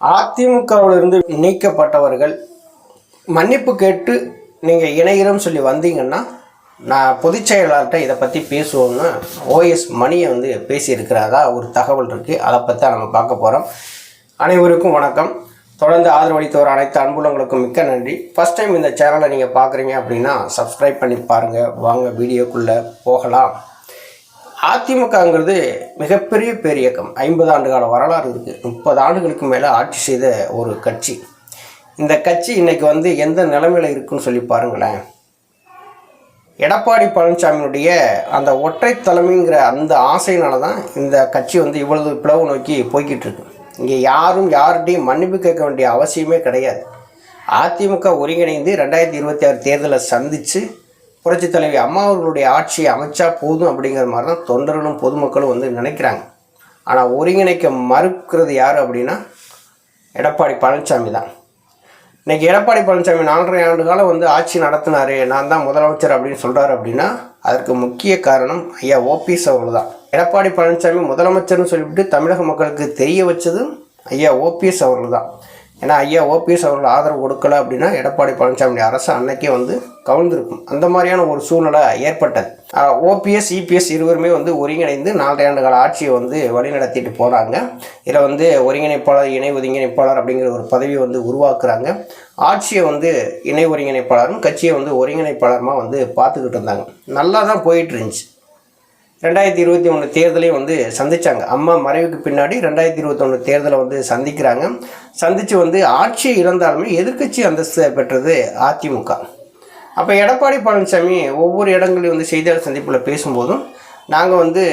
அதிமுகவிலிருந்து நீக்கப்பட்டவர்கள் மன்னிப்பு கேட்டு நீங்கள் இணைகிறோம் சொல்லி வந்தீங்கன்னா நான் பொதுச் செயலாளர்கிட்ட இதை பற்றி பேசுவோம்னு ஓஎஸ் மணியை வந்து பேசியிருக்கிறாரா? ஒரு தகவல் இருக்குது அதை பற்றி நம்ம பார்க்க போகிறோம் அனைவருக்கும் வணக்கம். தொடர்ந்து ஆதரவளித்தவர் அனைத்து அன்புலங்களுக்கும் மிக்க நன்றி. ஃபஸ்ட் டைம் இந்த சேனலை நீங்கள் பார்க்குறீங்க அப்படின்னா சப்ஸ்கிரைப் பண்ணி பாருங்கள் வாங்க வீடியோக்குள்ளே போகலாம். அதிமுகங்கிறது மிகப்பெரிய பேரியக்கம். ஐம்பது ஆண்டு கால வரலாறு இருக்குது முப்பது ஆண்டுகளுக்கு மேலே ஆட்சி செய்த ஒரு கட்சி. இந்த கட்சி இன்றைக்கி வந்து எந்த நிலைமையில் இருக்குன்னு சொல்லி பாருங்களேன். எடப்பாடி பழனிசாமியினுடைய அந்த ஒற்றை தலைமைங்கிற அந்த ஆசையினால தான் இந்த கட்சி வந்து இவ்வளவு பிளவு நோக்கி போய்கிட்டு இருக்கு. இங்கே யாரும் யார்கிட்டையும் மன்னிப்பு கேட்க வேண்டிய அவசியமே கிடையாது. அதிமுக ஒருங்கிணைந்து ரெண்டாயிரத்தி இருபத்தி ஆறு தேர்தலை சந்தித்து புரட்சி தலைவி அம்மா அவர்களுடைய ஆட்சியை அமைச்சா போதும் அப்படிங்கிற மாதிரி தான் தொண்டர்களும் பொதுமக்களும் வந்து நினைக்கிறாங்க. ஆனால் ஒருங்கிணைக்க மறுக்கிறது யார் அப்படின்னா எடப்பாடி பழனிசாமி தான். இன்றைக்கி எடப்பாடி பழனிசாமி நாலரை ஆண்டு காலம் வந்து ஆட்சி நடத்தினார். நான் தான் முதலமைச்சர் அப்படின்னு சொல்கிறாரு அப்படின்னா அதற்கு முக்கிய காரணம் ஐயா ஓபிஎஸ் அவர்கள் தான் எடப்பாடி பழனிசாமி முதலமைச்சர்னு சொல்லிவிட்டு தமிழக மக்களுக்கு தெரிய வச்சதும் ஐயா ஓபிஎஸ் அவர்கள் தான் ஏன்னா ஐயா ஓபிஎஸ் அவர்கள் ஆதரவு கொடுக்கல அப்படின்னா எடப்பாடி பழனிசாமி அரசு அன்னைக்கே வந்து கவிழ்ந்திருக்கும். அந்த மாதிரியான ஒரு சூழ்நிலை ஏற்பட்டது. ஓபிஎஸ் இபிஎஸ் இருவருமே வந்து ஒருங்கிணைந்து நாலரை ஆண்டு கால ஆட்சியை வந்து வழிநடத்திட்டு போகிறாங்க இதில் வந்து ஒருங்கிணைப்பாளர் இணை ஒருங்கிணைப்பாளர் அப்படிங்கிற ஒரு பதவியை வந்து உருவாக்குறாங்க. ஆட்சியை வந்து இணை ஒருங்கிணைப்பாளரும் கட்சியை வந்து ஒருங்கிணைப்பாளருமா வந்து பார்த்துக்கிட்டு இருந்தாங்க. நல்லா தான் போயிட்டு இருந்துச்சு. ரெண்டாயிரத்தி இருபத்தி ஒன்று தேர்தலையும் வந்து சந்திச்சாங்க. அம்மா மறைவுக்கு பின்னாடி ரெண்டாயிரத்தி இருபத்தொன்று தேர்தலை வந்து சந்திக்கிறாங்க. சந்தித்து வந்து ஆட்சியை இழந்தாலுமே எதிர்க்கட்சி அந்தஸ்து பெற்றது அதிமுக. அப்போ எடப்பாடி பழனிசாமி ஒவ்வொரு இடங்களையும் வந்து செய்தியாளர் சந்திப்பில் பேசும்போதும் நாங்கள் வந்து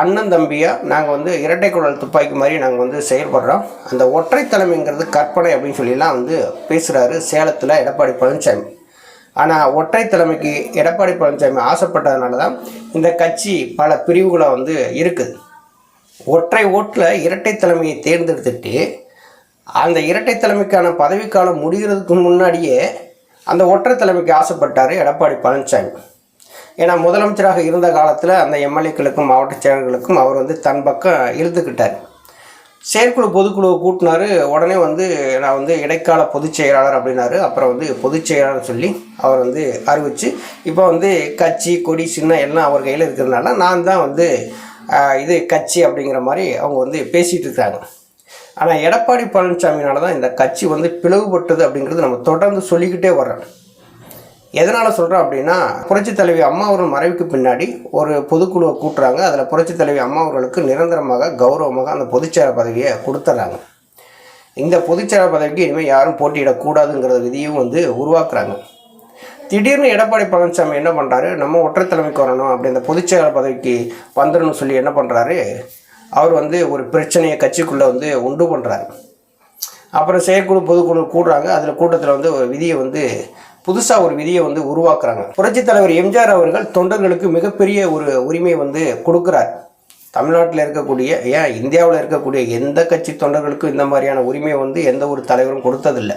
அண்ணன் தம்பியாக நாங்கள் வந்து இரட்டை குழல் துப்பாக்கி மாதிரி நாங்கள் வந்து செயல்படுறோம். அந்த ஒற்றை தலைமைங்கிறது கற்பனை அப்படின்னு சொல்லிலாம் வந்து பேசுகிறாரு சேலத்தில் எடப்பாடி பழனிசாமி. ஆனால் ஒற்றை தலைமைக்கு எடப்பாடி பழனிசாமி ஆசைப்பட்டதுனால தான் இந்த கட்சி பல பிரிவுகளை வந்து இருக்குது ஒற்றை ஓட்டில் இரட்டை தலைமையை தேர்ந்தெடுத்துட்டு அந்த இரட்டை தலைமைக்கான பதவிக்காலம் முடிகிறதுக்கு முன்னாடியே அந்த ஒற்றை தலைமைக்கு ஆசைப்பட்டார் எடப்பாடி பழனிசாமி. ஏன்னா முதலமைச்சராக இருந்த காலத்தில் அந்த எம்எல்ஏக்களுக்கும் மாவட்ட செயலர்களுக்கும் அவர் வந்து தன் பக்கம் இழுத்துக்கிட்டார் செயற்குழு பொதுக்குழு கூட்டினார். உடனே வந்து நான் வந்து இடைக்கால பொதுச் செயலாளர் அப்படின்னாரு. அப்புறம் வந்து பொதுச் செயலாளர் சொல்லி அவர் வந்து அறிவிச்சு இப்போ வந்து கட்சி கொடி சின்ன எல்லாம் அவர் கையில் இருக்கிறதுனால நான் தான் வந்து இது கட்சி அப்படிங்கிற மாதிரி அவங்க வந்து பேசிகிட்டு இருக்காங்க. ஆனால் எடப்பாடி பழனிசாமினால தான் இந்த கட்சி வந்து பிளவுபட்டது அப்படிங்கிறது நம்ம தொடர்ந்து சொல்லிக்கிட்டே வர்றோம். எதனால் சொல்கிறோம் அப்படின்னா புரட்சி தலைவி அம்மா அவர்கள் மறைவுக்கு பின்னாடி ஒரு பொதுக்குழுவை கூட்டுறாங்க. அதில் புரட்சி தலைவி அம்மா அவர்களுக்கு நிரந்தரமாக கௌரவமாக அந்த பொதுச்செயலர் பதவியை கொடுத்துட்றாங்க இந்த பொதுச்செயலர் பதவிக்கு இனிமேல் யாரும் போட்டியிடக்கூடாதுங்கிற விதியும் வந்து உருவாக்குறாங்க. திடீர்னு எடப்பாடி பழனிசாமி என்ன பண்ணுறாரு நம்ம ஒற்றை தலைமைக்கு வரணும். அப்படி அந்த பொதுச்செயலர் பதவிக்கு வந்துடணும்னு சொல்லி என்ன பண்ணுறாரு அவர் வந்து ஒரு பிரச்சனையை கட்சிக்குள்ளே வந்து உண்டு பண்ணுறாரு அப்புறம் செயற்குழு பொதுக்குழு கூடுறாங்க. அதில் கூட்டத்தில் வந்து ஒரு விதியை வந்து புதுசாக ஒரு விதியை வந்து உருவாக்குறாங்க. புரட்சித் தலைவர் எம்ஜிஆர் அவர்கள் தொண்டர்களுக்கு மிகப்பெரிய ஒரு உரிமை வந்து கொடுக்குறார். தமிழ்நாட்டில் இருக்கக்கூடிய ஏன் இந்தியாவில் இருக்கக்கூடிய எந்த கட்சி தொண்டர்களுக்கும் இந்த மாதிரியான உரிமையை வந்து எந்த ஒரு தலைவரும் கொடுத்ததில்லை.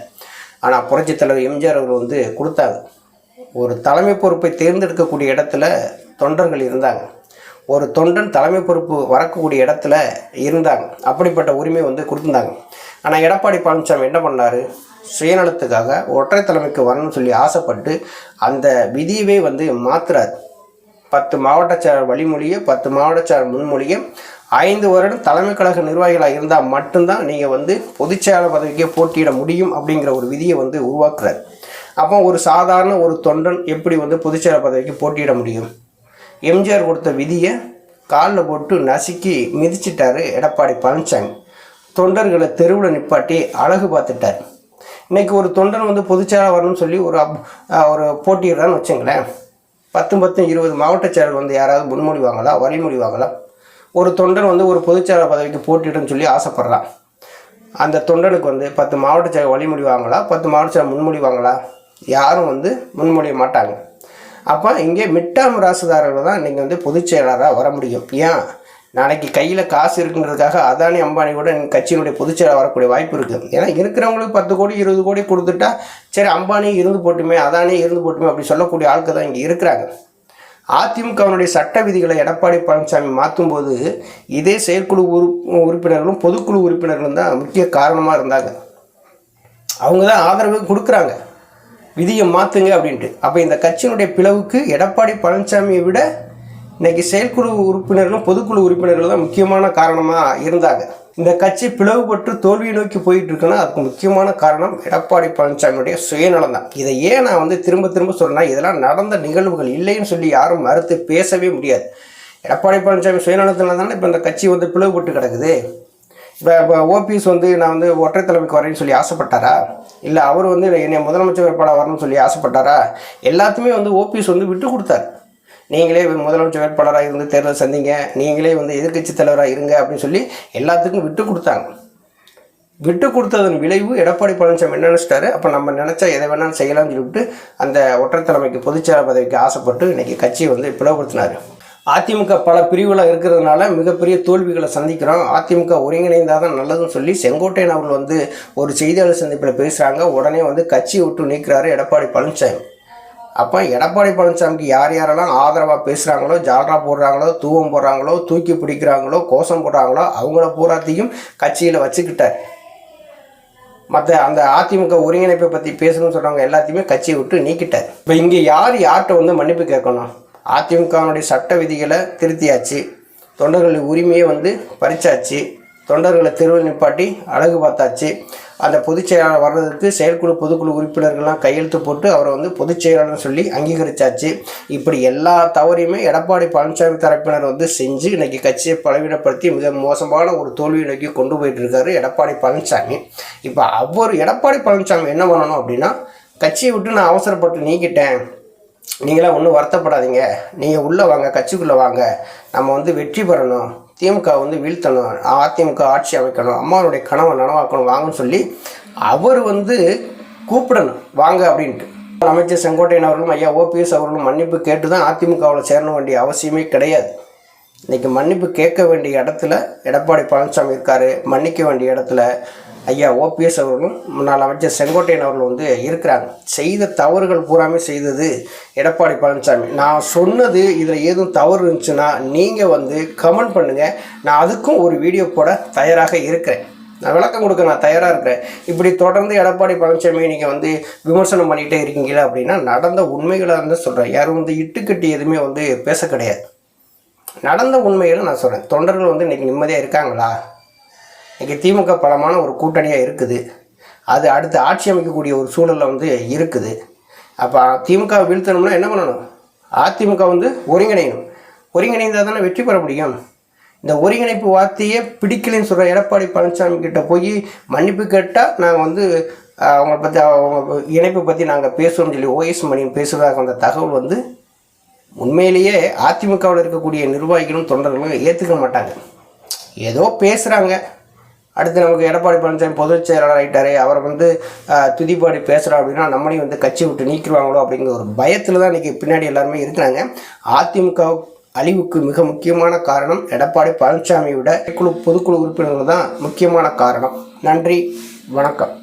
ஆனால் புரட்சித் தலைவர் எம்ஜிஆர் அவர்கள் வந்து கொடுத்தாங்க. ஒரு தலைமை பொறுப்பை தேர்ந்தெடுக்கக்கூடிய இடத்துல தொண்டர்கள் இருந்தாங்க. ஒரு தொண்டன் தலைமை பொறுப்பு வரக்கூடிய இடத்துல இருந்தாங்க. அப்படிப்பட்ட உரிமை வந்து கொடுத்துருந்தாங்க. ஆனால் எடப்பாடி பழனிசாமி என்ன பண்ணார்? சுயநலத்துக்காக ஒற்றை தலைமைக்கு வரணும்னு சொல்லி ஆசைப்பட்டு அந்த விதியவே வந்து மாத்துறாரு. பத்து மாவட்டச்சார் வழிமொழியை பத்து மாவட்டச்சார் முன்மொழியை ஐந்து வருடம் தலைமை கழக நிர்வாகிகளாக இருந்தால் மட்டும்தான் நீங்கள் வந்து பொதுச்செயலாளர் பதவிக்கே போட்டியிட முடியும் அப்படிங்கிற ஒரு விதியை வந்து உருவாக்குறாரு. அப்போ ஒரு சாதாரண ஒரு தொண்டன் எப்படி வந்து பொதுச்செயலாளர் பதவிக்கு போட்டியிட முடியும்? எம்ஜிஆர் கொடுத்த விதியை காலில் போட்டு நசுக்கி மிதிச்சிட்டாரு எடப்பாடி பழனிசாமி தொண்டர்களை தெருவில் நிப்பாட்டி அழகு பார்த்துட்டார். இன்றைக்கி ஒரு தொண்டன் வந்து பொதுச்சேலாக வரணும்னு சொல்லி ஒரு அப்- ஒரு போட்டியிடுறான்னு வச்சுங்களேன். பத்து பத்து இருபது மாவட்ட செயலர் வந்து யாராவது முன்மொழிவாங்களா வழிமொழிவாங்களா ஒரு தொண்டன் வந்து ஒரு பொதுச்செயலாளர் பதவிக்கு போட்டிடுன்னு சொல்லி ஆசைப்பட்றான் அந்த தொண்டனுக்கு வந்து பத்து மாவட்ட செயலர் வழிமொழிவாங்களா பத்து மாவட்ட செயலர் முன்மொழிவாங்களா யாரும் வந்து முன்மொழிய மாட்டாங்க. அப்போ இங்கே மிட்டாம் ராசுதாரர்கள் தான் நீங்கள் வந்து பொதுச்செயலராக வர முடியும். ஏன்? நாளைக்கு கையில் காசு இருக்குன்றதுக்காக அதானி அம்பானி கூட எங்கள் கட்சியினுடைய பொதுச்செயலாளர் வரக்கூடிய வாய்ப்பு இருக்குது ஏன்னா இருக்கிறவங்களுக்கு பத்து கோடி இருபது கோடி கொடுத்துட்டா சரி அம்பானி இருந்து போட்டுமே அதானி இருந்து போட்டுமே அப்படி சொல்லக்கூடிய ஆட்கள் தான் இங்கே இருக்கிறாங்க. அதிமுகவினுடைய சட்ட விதிகளை எடப்பாடி பழனிசாமி மாற்றும்போது இதே செயற்குழு உறு உறுப்பினர்களும் பொதுக்குழு உறுப்பினர்களும் தான் முக்கிய காரணமாக இருந்தாங்க. அவங்க தான் ஆதரவு கொடுக்குறாங்க. விதியை மாற்றுங்க அப்படின்ட்டு. அப்போ இந்த கட்சியினுடைய பிளவுக்கு எடப்பாடி பழனிசாமியை விட இன்னைக்கு செயற்குழு உறுப்பினர்களும் பொதுக்குழு உறுப்பினர்களும் தான் முக்கியமான காரணமாக இருந்தாங்க. இந்த கட்சி பிளவுபட்டு தோல்வியை நோக்கி போயிட்டு இருக்குன்னா அதுக்கு முக்கியமான காரணம் எடப்பாடி பழனிசாமியுடைய சுயநலம் தான் இதை ஏன் நான் வந்து திரும்ப திரும்ப சொல்றேன்னா இதெல்லாம் நடந்த நிகழ்வுகள் இல்லைன்னு சொல்லி யாரும் மறுத்து பேசவே முடியாது. எடப்பாடி பழனிசாமி சுயநலத்தில் தானே இப்போ இந்த கட்சி வந்து பிளவுபட்டு கிடக்குது. இப்போ இப்போ ஓபிஎஸ் வந்து நான் வந்து ஒற்றை தலைமைக்கு வரேன்னு சொல்லி ஆசைப்பட்டாரா? இல்லை அவர் வந்து என்னை முதலமைச்சர் வேட்பாளர் வரணும்னு சொல்லி ஆசைப்பட்டாரா? எல்லாத்தையுமே வந்து ஓபிஎஸ் வந்து விட்டு கொடுத்தாரு. நீங்களே முதலமைச்சர் வேட்பாளராக இருந்து தேர்தல் சந்திங்க. நீங்களே வந்து எதிர்க்கட்சி தலைவராக இருங்க அப்படின்னு சொல்லி எல்லாத்துக்கும் விட்டு கொடுத்தாங்க. விட்டு கொடுத்ததன் விளைவு எடப்பாடி பழனிசாமி என்ன நினச்சிட்டாரு? அப்போ நம்ம நினச்சா எதை வேணாலும் செய்யலாம்னு சொல்லிவிட்டு அந்த ஒற்றைத்தலைமைக்கு பொதுச்செயலாளர் பதவிக்கு ஆசைப்பட்டு இன்றைக்கி கட்சியை வந்து பிளவுபடுத்தினார். அதிமுக பல பிரிவுகளாக இருக்கிறதுனால மிகப்பெரிய தோல்விகளை சந்திக்கிறோம். அதிமுக ஒருங்கிணைந்தால் தான் நல்லதுன்னு சொல்லி செங்கோட்டையன் அவர்கள் வந்து ஒரு செய்தியாளர் சந்திப்பில் பேசுகிறாங்க உடனே வந்து கட்சியை விட்டு நீக்கிறாரு எடப்பாடி பழனிசாமி. அப்போ எடப்பாடி பழனிசாமிக்கு யார் யாரெல்லாம் ஆதரவாக பேசுகிறாங்களோ ஜால்ரா போடுறாங்களோ தூவம் போடுறாங்களோ தூக்கி பிடிக்கிறாங்களோ கோஷம் போடுறாங்களோ அவங்கள பூராத்தையும் கட்சியில் வச்சுக்கிட்ட. மற்ற அந்த அதிமுக ஒருங்கிணைப்பை பற்றி பேசணும்னு சொல்கிறவங்க எல்லாத்தையுமே கட்சியை விட்டு நீக்கிட்டார் இப்போ இங்கே யார் யார்கிட்ட வந்து மன்னிப்பு கேட்கணும்? அதிமுகவினுடைய சட்ட விதிகளை திருத்தியாச்சு. தொண்டர்களின் உரிமையை வந்து பறிச்சாச்சு. தொண்டர்களை தெருவில் நிப்பாட்டி அழகு பார்த்தாச்சு. அந்த பொதுச் செயலாளர் வர்றதுக்கு செயற்குழு பொதுக்குழு உறுப்பினர்கள்லாம் கையெழுத்து போட்டு அவரை வந்து பொதுச் செயலாளர்னு சொல்லி அங்கீகரிச்சாச்சு. இப்படி எல்லா தவறையுமே எடப்பாடி பழனிசாமி தரப்பினர் வந்து செஞ்சு இன்றைக்கி கட்சியை பலவீனப்படுத்தி மிக மோசமான ஒரு தோல்வியை நோக்கி கொண்டு போயிட்டு இருக்காரு எடப்பாடி பழனிசாமி. இப்போ அவர் எடப்பாடி பழனிசாமி என்ன பண்ணணும் அப்படின்னா கட்சியை விட்டு நான் அவசரப்பட்டு நீக்கிட்டேன். நீங்களாம் ஒன்றும் வருத்தப்படாதீங்க. நீங்கள் உள்ளே வாங்க கட்சிக்குள்ளே வாங்க. நம்ம வந்து வெற்றி பெறணும். திமுக வந்து வீழ்த்தணும். அதிமுக ஆட்சி அமைக்கணும். அம்மாவுடைய கனவை நனவாக்கணும். வாங்கன்னு சொல்லி அவர் வந்து கூப்பிடணும். வாங்க அப்படின்ட்டு. அமைச்சர் செங்கோட்டையன் அவர்களும் ஐயா ஓபிஎஸ் அவர்களும் மன்னிப்பு கேட்டு தான் அதிமுகவில் சேரணும் வேண்டிய அவசியமே கிடையாது. இன்றைக்கி மன்னிப்பு கேட்க வேண்டிய இடத்துல எடப்பாடி பழனிசாமி இருக்கார். மன்னிக்க வேண்டிய இடத்துல ஐயா ஓபிஎஸ் அவர்களும் முன்னாள் அமைச்சர் செங்கோட்டையன் அவர்கள் வந்து இருக்கிறாங்க. செய்த தவறுகள் பூராமே செய்தது எடப்பாடி பழனிசாமி. நான் சொன்னது இதில் ஏதும் தவறு இருந்துச்சுன்னா நீங்கள் வந்து கமெண்ட் பண்ணுங்கள் நான் அதுக்கும் ஒரு வீடியோ போட தயாராக இருக்கிறேன். நான் விளக்கம் கொடுக்க நான் தயாராக இருக்கிறேன். இப்படி தொடர்ந்து எடப்பாடி பழனிசாமி நீங்கள் வந்து விமர்சனம் பண்ணிகிட்டே இருக்கீங்களா அப்படின்னா நடந்த உண்மைகளாக இருந்து சொல்கிறேன் யாரும் வந்து இட்டுக்கட்டி எதுவுமே வந்து பேச கிடையாது. நடந்த உண்மைகளை நான் சொல்கிறேன் தொண்டர்கள் வந்து இன்றைக்கி நிம்மதியாக இருக்காங்களா? இன்றைக்கி திமுக பலமான ஒரு கூட்டணியாக இருக்குது. அது அடுத்து ஆட்சி அமைக்கக்கூடிய ஒரு சூழலில் வந்து இருக்குது. அப்போ திமுக வீழ்த்தணும்னா என்ன பண்ணணும்? அதிமுக வந்து ஒருங்கிணையணும். ஒருங்கிணைந்தால் தானே வெற்றி பெற முடியும். இந்த ஒருங்கிணைப்பு வார்த்தையே பிடிக்கலைன்னு சொல்கிற எடப்பாடி பழனிசாமி கிட்ட போய் மன்னிப்பு கேட்டால் நாங்கள் வந்து அவங்கள பற்றி அவங்க இணைப்பை பற்றி நாங்கள் பேசுவோம்னு சொல்லி ஓஎஸ் மணியன் பேசுவதாக அந்த தகவல் வந்து உண்மையிலேயே அதிமுகவில் இருக்கக்கூடிய நிர்வாகிகளும் தொண்டர்களும் ஏற்றுக்க மாட்டாங்க. ஏதோ பேசுகிறாங்க அடுத்து நமக்கு எடப்பாடி பழனிசாமி பொதுச் செயலாளர் ஆகிட்டாரு அவர் வந்து துதிப்பாடி பேசுகிறார் அப்படின்னா நம்மளையும் வந்து கட்சி விட்டு நீக்கிடுவாங்களோ அப்படிங்கிற ஒரு பயத்தில் தான் இன்றைக்கி பின்னாடி எல்லாருமே இருக்கிறாங்க. அதிமுக அழிவுக்கு மிக முக்கியமான காரணம் எடப்பாடி பழனிசாமியோட குழு பொதுக்குழு உறுப்பினர்கள் தான் முக்கியமான காரணம். நன்றி வணக்கம்.